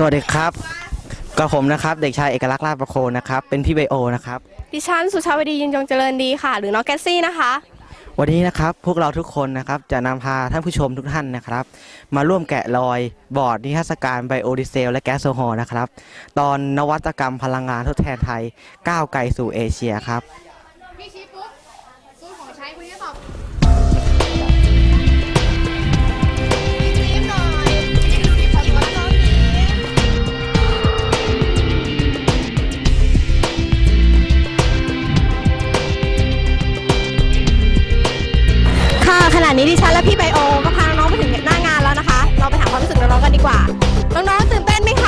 สวัสดีครับกับผมนะครับ เด็กชายเอกลักษณ์ลาภประโคนนะครับ เป็นพี่ไบโอนะครับ ดิฉันสุชาวดียินยงเจริญดีค่ะ หรือน้องแกสซี่นะคะ วันนี้นะครับพวกเราทุกคนนะครับจะนำพาท่านผู้ชมทุกท่านนะครับ มาร่วมแกะรอยบอร์ดนิทรรศการไบโอดีเซลและแก๊สโซฮอล์นะครับ ตอนนวัตกรรมพลังงานทดแทนไทยก้าวไกลสู่เอเชียครับ พี่ชี้ปุ๊ ณะนี้ดิฉันและพี่ไบโอ ก็พาน้องๆไปถึงหน้างานแล้วนะคะ เราไปถามความรู้สึกน้องๆกันดีกว่า น้องๆตื่นเต้นไหมคะค่ะ